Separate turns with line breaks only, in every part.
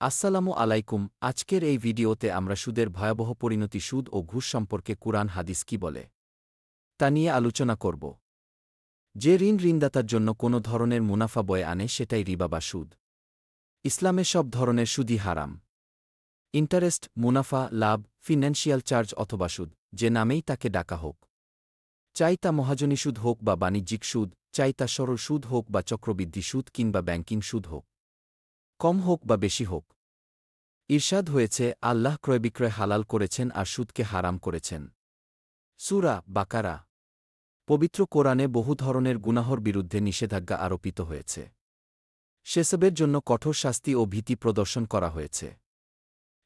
আসসালামু আলাইকুম, আজকের এই ভিডিওতে আমরা সুদের ভয়াবহ পরিণতি সুদ ও ঘুষ সম্পর্কে কুরআন হাদিস কি বলে? তা নিয়ে আলোচনা করব। যে ঋণ ঋণদাতার জন্য কোনো ধরনের মুনাফা বয়ে আনে সেটাই রিবা বা সুদ। ইসলামে সব ধরনের সুদই হারাম। ইন্টারেস্ট, মুনাফা, লাভ ফিন্যান্সিয়াল চার্জ অথবা সুদ, যে নামেই তাকে ডাকা হোক। চাই তা মহাজনী সুদ হোক বা বাণিজ্যিক সুদ, চাই তা সরল সুদ হোক বা চক্রবৃদ্ধি সুদ কিংবা ব্যাংকিং সুদ হোক। কম হোক বা বেশি হোক। ঈর্ষাদ হয়েছে, আল্লাহ ক্রয় বিক্রয় হালাল করেছেন আর সুদকে হারাম করেছেন। সুরা বাকারা। পবিত্র কোরআনে বহু ধরনের গুনাহর বিরুদ্ধে নিষেধাজ্ঞা আরোপিত হয়েছে। সেসবের জন্য কঠোর শাস্তি ও ভীতি প্রদর্শন করা হয়েছে।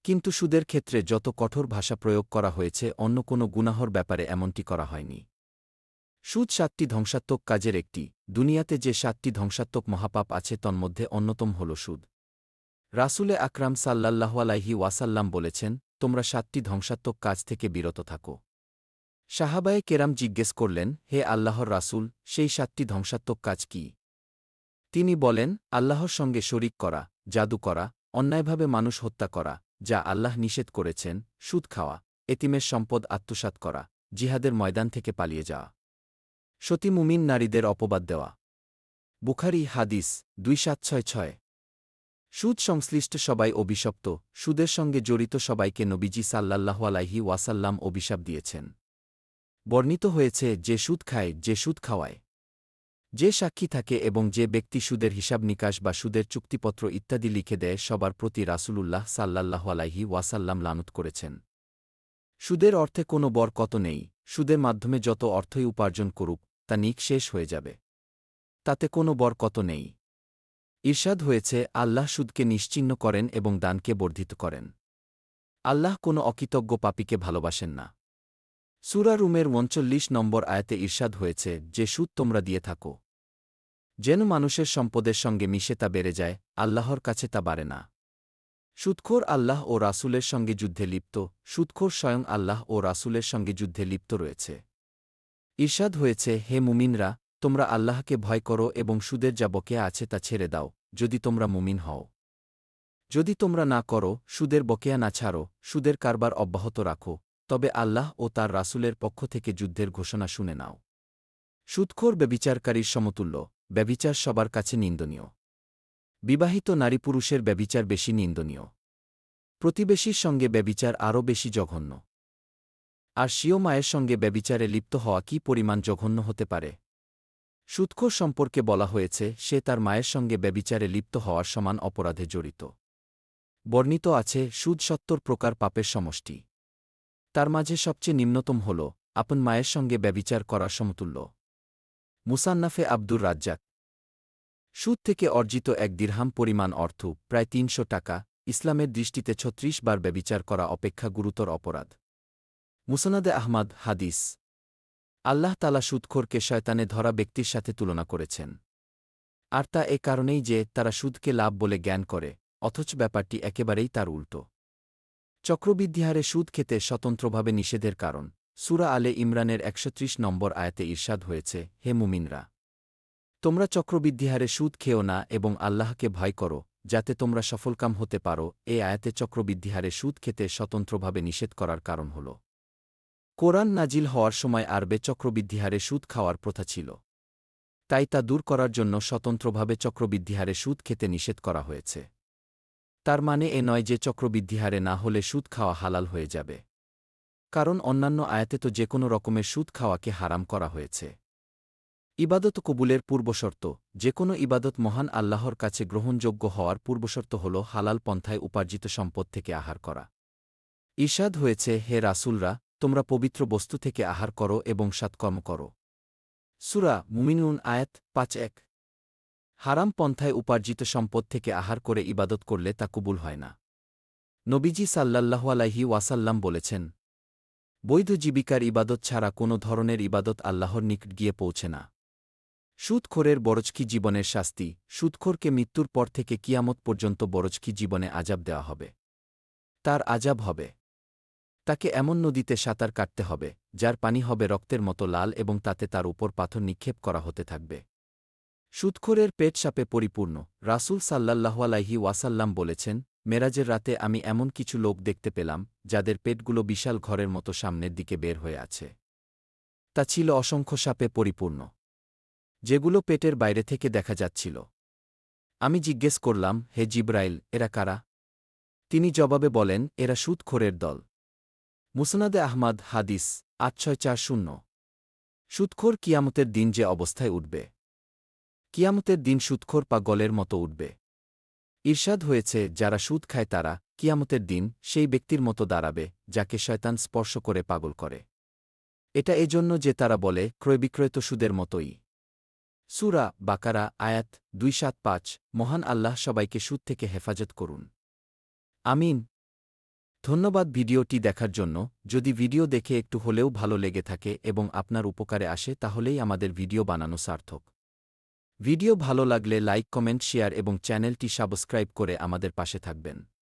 কিন্তু সুদের ক্ষেত্রে যত কঠোর ভাষা প্রয়োগ করা হয়েছে, অন্য কোনো গুনাহর ব্যাপারে এমনটি করা হয়নি। সুদ সাতটি ধ্বংসাত্মক কাজের একটি। দুনিয়াতে যে সাতটি ধ্বংসাত্মক মহাপাপ আছে, তন্মধ্যে অন্যতম হল সুদ। রাসুলে আকরাম সাল্লাল্লাহু আলাইহি ওয়াসাল্লাম বলেছেন, তোমরা সাতটি ধ্বংসাত্মক কাজ থেকে বিরত থাকো। সাহাবায়ে কেরাম জিজ্ঞেস করলেন, হে আল্লাহর রাসূল, সেই সাতটি ধ্বংসাত্মক কাজ কি? তিনি বলেন, আল্লাহর সঙ্গে শরিক করা, জাদু করা, অন্যায়ভাবে মানুষ হত্যা করা, যা আল্লাহ নিষেধ করেছেন, সুদ খাওয়া, এতিমের সম্পদ আত্মসাৎ করা, জিহাদের ময়দান থেকে পালিয়ে যাওয়া। সতী মুমিন নারীদের অপবাদ দেওয়া। বুখারি হাদিস দুই সাত ছয় ছয়। সুদ সংশ্লিষ্ট সবাই অভিশপ্ত, সুদের সঙ্গে জড়িত সবাইকে নবীজি সাল্লাল্লাহু আলাইহি ওয়াসাল্লাম অভিশাপ দিয়েছেন। বর্ণিত হয়েছে, যে সুদ খায়, যে সুদ খাওয়ায়। যে সাক্ষী থাকে এবং যে ব্যক্তি সুদের হিসাব নিকাশ বা সুদের চুক্তিপত্র ইত্যাদি লিখে দেয়, সবার প্রতি রাসূলুল্লাহ সাল্লাল্লাহু আলাইহি ওয়াসাল্লাম লানত করেছেন। সুদের অর্থে কোনো বর কত নেই, সুদের মাধ্যমে যত অর্থই উপার্জন করুক, তা নিক শেষ হয়ে যাবে। তাতে কোনো বর কত নেই। ঈর্ষাদ হয়েছে আল্লাহ সুদকে নিশ্চিহ্ন করেন এবং দানকে বর্ধিত করেন। আল্লাহ কোনো অকৃতজ্ঞ পাপীকে ভালোবাসেন না। সুরা রুমের উনচল্লিশ নম্বর আয়াতে ঈর্ষাদ হয়েছে, যে সুদ তোমরা দিয়ে থাকো। যেন মানুষের সম্পদের সঙ্গে মিশে তা বেড়ে যায়, আল্লাহর কাছে তা বাড়ে না। সুৎখোর আল্লাহ ও রাসূলের সঙ্গে যুদ্ধে লিপ্ত সুৎখোর স্বয়ং আল্লাহ ও রাসূলের সঙ্গে যুদ্ধে লিপ্ত রয়েছে। ঈর্ষাদ হয়েছে, হে মুমিনরা তোমরা আল্লাহকে ভয় করো এবং সুদের যা বকেয়া আছে তা ছেড়ে দাও, যদি তোমরা মুমিন হও। যদি তোমরা না করো, সুদের বকেয়া না ছাড়ো, সুদের কারবার অব্যাহত রাখো, তবে আল্লাহ ও তার রাসূলের পক্ষ থেকে যুদ্ধের ঘোষণা শুনে নাও। সুদখোর ব্যবিচারকারীর সমতুল্য, ব্যবিচার সবার কাছে নিন্দনীয়। বিবাহিত নারী পুরুষের ব্যবিচার বেশি নিন্দনীয়। প্রতিবেশীর সঙ্গে ব্যবিচার আরও বেশি জঘন্য। আর স্বীয় মায়ের সঙ্গে ব্যবিচারে লিপ্ত হওয়া কি পরিমাণ জঘন্য হতে পারে? সুৎখোর সম্পর্কে বলা হয়েছে, সে তার মায়ের সঙ্গে ব্যবিচারে লিপ্ত হওয়ার সমান অপরাধে জড়িত। বর্ণিত আছে, সুদ সত্তর প্রকার পাপের সমষ্টি। তার মাঝে সবচেয়ে নিম্নতম হল, আপন মায়ের সঙ্গে ব্যবিচার করা সমতুল্য। মুসান্নাফে আব্দুর রাজ্জাক। সুদ থেকে অর্জিত এক দিরহাম পরিমাণ অর্থ, প্রায় তিনশো টাকা, ইসলামের দৃষ্টিতে ছত্রিশ বার ব্যবিচার করা অপেক্ষা গুরুতর অপরাধ। মুসনাদে আহমাদ, হাদিস। আল্লাহ তালা সুদখোরকে শয়তানে ধরা ব্যক্তির সাথে তুলনা করেছেন। আর তা এ কারণেই যে তারা সুদকে লাভ বলে জ্ঞান করে, অথচ ব্যাপারটি একেবারেই তার উল্টো। চক্রবৃদ্ধিহারে সুদ খেতে স্বতন্ত্রভাবে নিষেধের কারণ। সুরা আলে ইমরানের একশত্রিশ নম্বর আয়াতে ঈর্ষাদ হয়েছে, হে মুমিনরা, তোমরা চক্রবৃদ্ধিহারে সুদ খেও না এবং আল্লাহকে ভয় করো, যাতে তোমরা সফলকাম হতে পারো। এ আয়াতে চক্রবৃদ্ধিহারে সুদ খেতে স্বতন্ত্রভাবে নিষেধ করার কারণ হল। কোরআন নাজিল হওয়ার সময় আরবে চক্রবৃদ্ধিহারে সুদ খাওয়ার প্রথা ছিল। তাই তা দূর করার জন্য স্বতন্ত্রভাবে চক্রবৃদ্ধিহারে সুদ খেতে নিষেধ করা হয়েছে। তার মানে এ নয় যে চক্রবৃদ্ধিহারে না হলে সুদ খাওয়া হালাল হয়ে যাবে। কারণ অন্যান্য আয়াতে তো যে কোনো রকমের সুদ খাওয়াকে হারাম করা হয়েছে। ইবাদত কবুলের পূর্বশর্ত, যে কোনো ইবাদত মহান আল্লাহর কাছে গ্রহণযোগ্য হওয়ার পূর্বশর্ত হল হালাল পন্থায় উপার্জিত সম্পদ থেকে আহার করা। ঈর্ষাদ হয়েছে, হে রাসুলরা তোমরা পবিত্র বস্তু থেকে আহার করো এবং সৎকর্ম করো। সুরা মুমিনুন আয়াত পাঁচ এক। হারাম পন্থায় উপার্জিত সম্পদ থেকে আহার করে ইবাদত করলে তা কবুল হয় না। নবীজি সাল্লাল্লাহু আলাইহি ওয়াসাল্লাম বলেছেন, বৈধ জীবিকার ইবাদত ছাড়া কোনো ধরনের ইবাদত আল্লাহর নিকট গিয়ে পৌঁছে না। সুদখোরের বরজকি জীবনের শাস্তি, সুদখোরকে মৃত্যুর পর থেকে কিয়ামত পর্যন্ত বরজকি জীবনে আজাব দেওয়া হবে। তার আজাব হবে। তাকে এমন নদীতে সাঁতার কাটতে হবে, যার পানি হবে রক্তের মতো লাল এবং তাতে তার উপর পাথর নিক্ষেপ করা হতে থাকবে। সুদখোরের পেট সাপে পরিপূর্ণ, রাসুল সাল্লাল্লাহু আলাইহি ওয়াসাল্লাম বলেছেন, মেরাজের রাতে আমি এমন কিছু লোক দেখতে পেলাম, যাদের পেটগুলো বিশাল ঘরের মতো সামনের দিকে বের হয়ে আছে। তা ছিল অসংখ্য সাপে পরিপূর্ণ, যেগুলো পেটের বাইরে থেকে দেখা যাচ্ছিল। আমি জিজ্ঞেস করলাম, হে জিব্রাইল, এরা কারা? তিনি জবাবে বলেন, এরা সুৎখোরের দল। মুসনাদে আহমাদ হাদিস আট ছয় চার শূন্য। সুদখোর কিয়ামতের দিন যে অবস্থায় উঠবে। কিয়ামতের দিন সুৎখোর পা গলের মতো উঠবে। ঈর্ষাদ হয়েছে, যারা সুদ খায় তারা, কিয়ামতের দিন সেই ব্যক্তির মতো দাঁড়াবে, যাকে শয়তান স্পর্শ করে পাগল করে। এটা এজন্য যে তারা বলে, ক্রয়বিক্রয় তো সুদের মতোই। সুরা বাকারা, আয়াত দুই সাত পাঁচ, মহান আল্লাহ সবাইকে সুদ থেকে হেফাজত করুন। আমিন। ধন্যবাদ ভিডিওটি দেখার জন্য। যদি ভিডিও দেখে একটু হলেও ভালো লেগে থাকে এবং আপনার উপকারে আসে, তাহলেই আমাদের ভিডিও বানানো সার্থক। ভিডিও ভালো লাগলে লাইক, কমেন্ট, শেয়ার এবং চ্যানেলটি সাবস্ক্রাইব করে আমাদের পাশে থাকবেন।